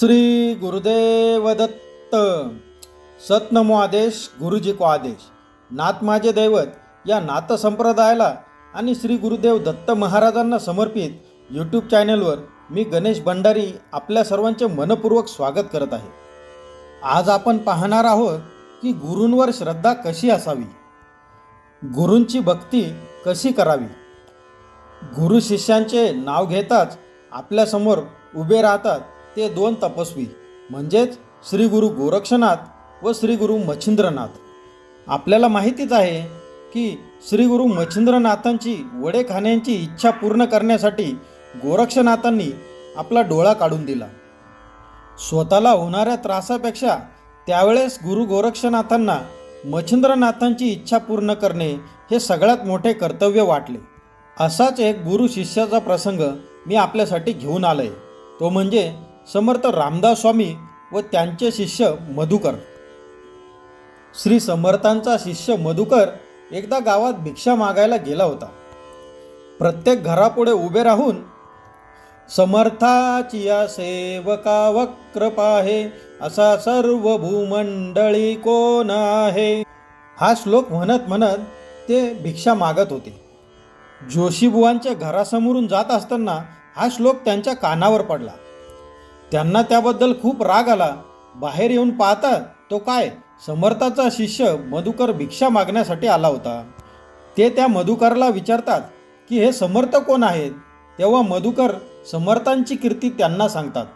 श्री गुरुदेव दत्त। सतनमो आदेश गुरुजी को आदेश। नाथ माझे दैवत या नाथ संप्रदायाला आणि श्री गुरुदेव दत्त महाराजांना समर्पित यूट्यूब चॅनलवर मी गणेश भंडारी आपल्या सर्वांचे मनपूर्वक स्वागत करत आहे. आज आपण पाहणार आहोत की गुरूंवर श्रद्धा कशी असावी? गुरूंची भक्ती कशी करावी? गुरु शिष्यांचे नाव घेताच आपल्यासमोर उभे राहतात ते दोन तपस्वी म्हणजेच श्री गुरु गोरक्षनाथ व श्री गुरु मच्छिंद्रनाथ. आपल्याला माहितीच आहे की श्री गुरु मच्छिंद्रनाथांची वडे खाण्याची इच्छा पूर्ण करण्यासाठी गोरक्षनाथांनी आपला डोळा काढून दिला. स्वतःला होणाऱ्या त्रासापेक्षा त्यावेळेस गुरु गोरक्षनाथांना मच्छिंद्रनाथांची इच्छा पूर्ण करणे हे सगळ्यात मोठे कर्तव्य वाटले. असाच एक गुरु शिष्याचा प्रसंग मी आपल्यासाठी घेऊन आलो आहे तो म्हणजे समर्थ रामदास स्वामी व त्यांचे शिष्य मधुकर. श्री समर्थांचा शिष्य मधुकर एकदा गावात भिक्षा मागायला गेला होता. प्रत्येक घरापुढे उभे राहून समर्थाची या सेवका वक्र पाहे असा सर्व भूमंडळी कोण आहे? हा श्लोक म्हणत म्हणत ते भिक्षा मागत होते. जोशीबुवांच्या घरासमोरून जात असताना हा श्लोक त्यांच्या कानावर पडला. त्यांना त्याबद्दल खूप राग आला. बाहेर येऊन पाहता तो काय? समर्थाचा शिष्य मधुकर भिक्षा मागण्यासाठी आला होता. ते त्या मधुकरला विचारतात की हे समर्थ कोण आहेत? तेव्हा मधुकर समर्थांची कीर्ती त्यांना सांगतात.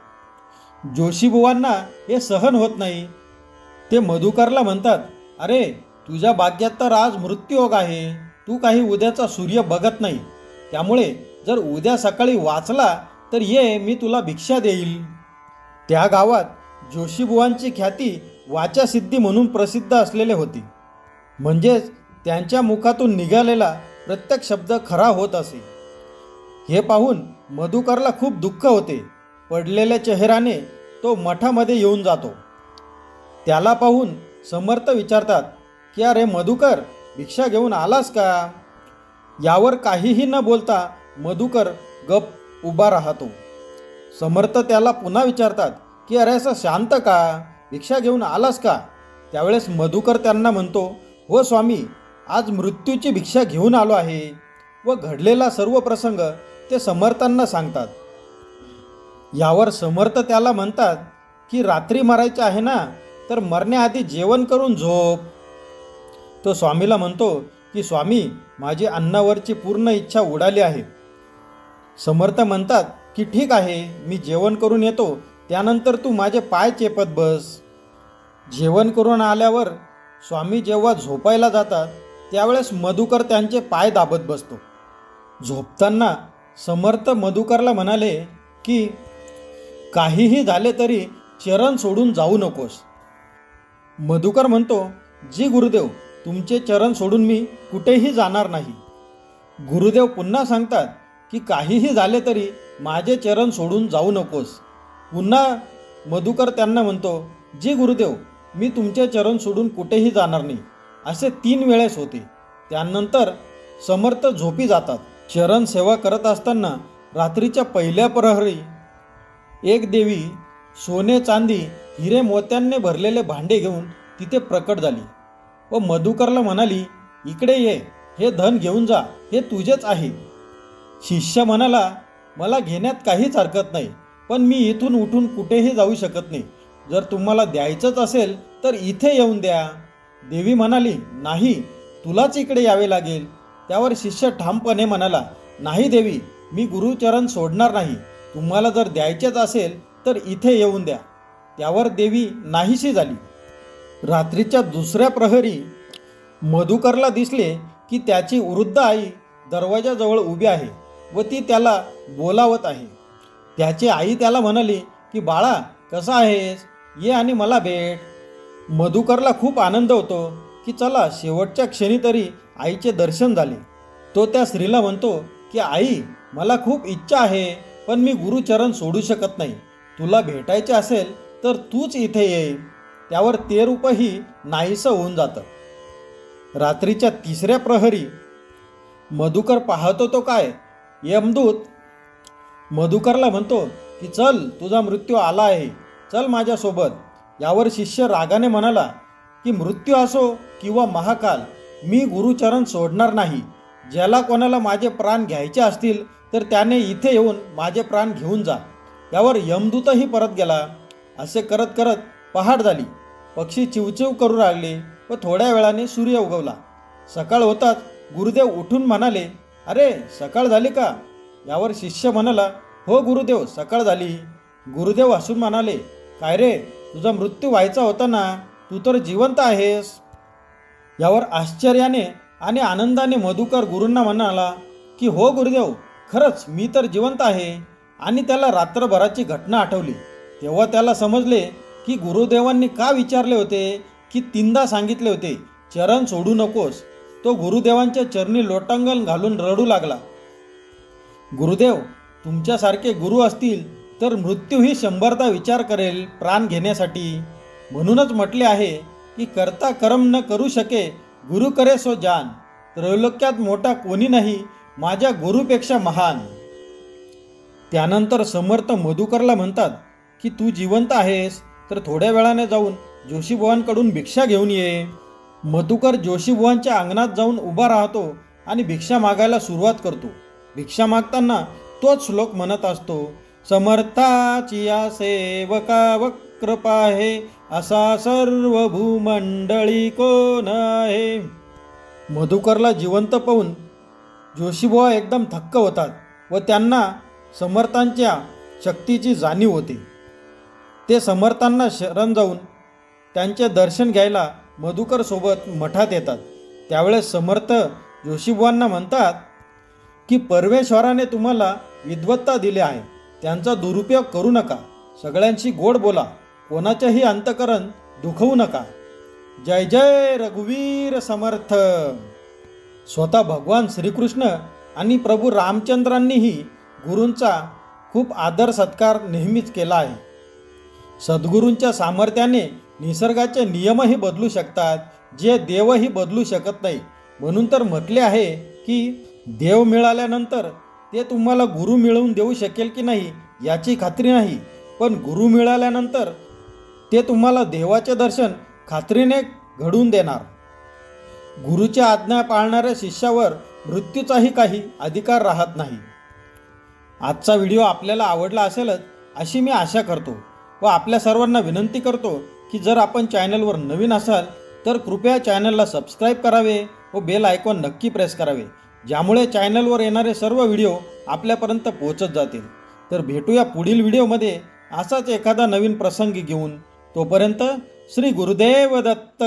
जोशीबुवांना हे सहन होत नाही. ते मधुकरला म्हणतात अरे तुझ्या भाग्यात तर आज मृत्यूयोग आहे. तू काही उद्याचा सूर्य बघत नाही. त्यामुळे जर उद्या सकाळी वाचला तर ये मी तुला भिक्षा देईल. त्या गावात जोशीबुवांची ख्याती वाचासिद्धी म्हणून प्रसिद्ध असलेले होती. म्हणजेच त्यांच्या मुखातून निघालेला प्रत्येक शब्द खरा होत असे. हे पाहून मधुकरला खूप दुःख होते. पडलेल्या चेहऱ्याने तो मठामध्ये येऊन जातो. त्याला पाहून समर्थ विचारतात की अरे मधुकर भिक्षा घेऊन आलास का? यावर काहीही न बोलता मधुकर गप उभा राहतो. समर्थ त्याला पुन्हा विचारतात की अरे असं शांत का? भिक्षा घेऊन आलास का? त्यावेळेस मधुकर त्यांना म्हणतो हो स्वामी आज मृत्यूची भिक्षा घेऊन आलो आहे. व घडलेला सर्व प्रसंग ते समर्थांना सांगतात. यावर समर्थ त्याला म्हणतात की रात्री मरायचे आहे ना तर मरण्याआधी जेवण करून झोप. तो स्वामीला म्हणतो की स्वामी माझी अन्नावरची पूर्ण इच्छा उडाली आहे. समर्थ म्हणतात की ठीक आहे मी जेवण करून येतो त्यानंतर तू माझे पाय चेपत बस. जेवण करून आल्यावर स्वामी जेव्हा झोपायला जातात त्यावेळेस मधुकर त्यांचे पाय दाबत बसतो. झोपताना समर्थ मधुकरला म्हणाले की काहीही झाले तरी चरण सोडून जाऊ नकोस. मधुकर म्हणतो जी गुरुदेव तुमचे चरण सोडून मी कुठेही जाणार नाही. गुरुदेव पुन्हा सांगतात की काहीही झाले तरी माझे चरण सोडून जाऊ नकोस. पुन्हा मधुकर त्यांना म्हणतो जी गुरुदेव मी तुमचे चरण सोडून कुठेही जाणार नाही. असे तीन वेळेस होते. त्यानंतर समर्थ झोपी जातात. चरण सेवा करत असताना रात्रीच्या पहिल्या प्रहरी एक देवी सोने चांदी हिरे मोत्यांनी भरलेले भांडे घेऊन तिथे प्रकट झाली व मधुकरला म्हणाली इकडे ये हे धन घेऊन जा हे तुझेच आहे. शिष्य म्हणाला मला घेण्यात काहीच हरकत नाही. पण मी इथून उठून कुठेही जाऊ शकत नाही. जर तुम्हाला द्यायचंच असेल तर इथे येऊन द्या. देवी म्हणाली नाही तुलाच इकडे यावे लागेल. त्यावर शिष्य ठामपणे म्हणाला नाही देवी मी गुरुचरण सोडणार नाही. तुम्हाला जर द्यायचेच असेल तर इथे येऊन द्या. त्यावर देवी नाहीशी झाली. रात्रीच्या दुसऱ्या प्रहरी मधुकरला दिसले की त्याची वृद्ध आई दरवाजाजवळ उभी आहे व ती त्याला बोलावत आहे. त्याची आई त्याला म्हणाली की बाळा कसा आहेस? ये आणि मला भेट. मधुकरला खूप आनंद होतो की चला शेवटच्या क्षणी तरी आईचे दर्शन झाले. तो त्या स्त्रीला म्हणतो की आई मला खूप इच्छा आहे पण मी गुरुचरण सोडू शकत नाही. तुला भेटायचे असेल तर तूच इथे ये. त्यावर ते रूपही नाहीसं होऊन जातं. रात्रीच्या तिसऱ्या प्रहरी मधुकर पाहतो तो काय? यमदूत मधुकरला म्हणतो की चल तुझा मृत्यू आला आहे. चल माझ्यासोबत. यावर शिष्य रागाने म्हणाला की मृत्यू असो किंवा महाकाल मी गुरुचरण सोडणार नाही. ज्याला कोणाला माझे प्राण घ्यायचे असतील तर त्याने इथे येऊन माझे प्राण घेऊन जा. यावर यमदूतही परत गेला. असे करत करत पहाट झाली. पक्षी चिवचिव करू लागले व थोड्या वेळाने सूर्य उगवला. सकाळ होताच गुरुदेव उठून म्हणाले अरे सकाळ झाली का? यावर शिष्य म्हणाला हो गुरुदेव सकाळ झाली. गुरुदेव हसून म्हणाले काय रे तुझा मृत्यू व्हायचा होता ना? तू तर जिवंत आहेस. यावर आश्चर्याने आणि आनंदाने मधुकर गुरूंना म्हणाला की हो गुरुदेव खरंच मी तर जिवंत आहे. आणि त्याला रात्रभराची घटना आठवली. तेव्हा त्याला समजले की गुरुदेवांनी का विचारले होते की तीनदा सांगितले होते चरण सोडू नकोस. तो गुरुदेवांच्या चरणी लोटांगण घालून रडू लागला. गुरुदेव तुमच्यासारखे गुरु असतील तर मृत्यूही शंभरदा विचार करेल प्राण घेण्यासाठी. म्हणूनच म्हटले आहे की करता कर्म न करू शके गुरु करे सो जान. त्रैलोक्यात मोठा कोणी नाही माझ्या गुरुपेक्षा महान. त्यानंतर समर्थ मधुकरला म्हणतात की तू जिवंत आहेस तर थोड्या वेळाने जाऊन जोशीबुवांकडून भिक्षा घेऊन ये. मधुकर जोशीबुवांच्या अंगणात जाऊन उभा राहतो आणि भिक्षा मागायला सुरुवात करतो. भिक्षा मागताना तोच श्लोक म्हणत असतो समर्थाची या सेवका वक्र पाहे असा सर्व भूमंडळी कोण आहे? मधुकरला जिवंत पाहून जोशीबुवा एकदम थक्क होतात व त्यांना समर्थांच्या शक्तीची जाणीव होते. ते समर्थांना शरण जाऊन त्यांचे दर्शन घ्यायला मधुकरसोबत मठात येतात. त्यावेळेस समर्थ जोशीबुवांना म्हणतात की परमेश्वराने तुम्हाला विद्वत्ता दिली आहे. त्यांचा दुरुपयोग करू नका. सगळ्यांशी गोड बोला. कोणाच्याही अंतकरण दुखवू नका. जय जय रघुवीर समर्थ. स्वतः भगवान श्रीकृष्ण आणि प्रभू रामचंद्रांनीही गुरूंचा खूप आदर सत्कार नेहमीच केला आहे. सद्गुरूंच्या सामर्थ्याने निसर्गाचे नियमही बदलू शकतात जे देवही बदलू शकत नाही. म्हणून तर म्हटले आहे की देव मिळाल्यानंतर ते तुम्हाला गुरु मिळवून देऊ शकेल की नाही याची खात्री नाही. पण गुरु मिळाल्यानंतर ते तुम्हाला देवाचे दर्शन खात्रीने घडून देणार. गुरुच्या आज्ञा पाळणाऱ्या शिष्यावर मृत्यूचाही काही अधिकार राहत नाही. आजचा व्हिडिओ आपल्याला आवडला असेलच अशी मी आशा करतो व आपल्या सर्वांना विनंती करतो की जर आपण चॅनलवर नवीन असाल तर कृपया चॅनलला सबस्क्राईब करावे व बेल आयकॉन नक्की प्रेस करावे. ज्यामुळे चॅनलवर येणारे सर्व व्हिडिओ आपल्यापर्यंत पोहोचत जातील. तर भेटूया पुढील व्हिडिओमध्ये असाच एखादा नवीन प्रसंग घेऊन. तोपर्यंत श्री गुरुदेव दत्त.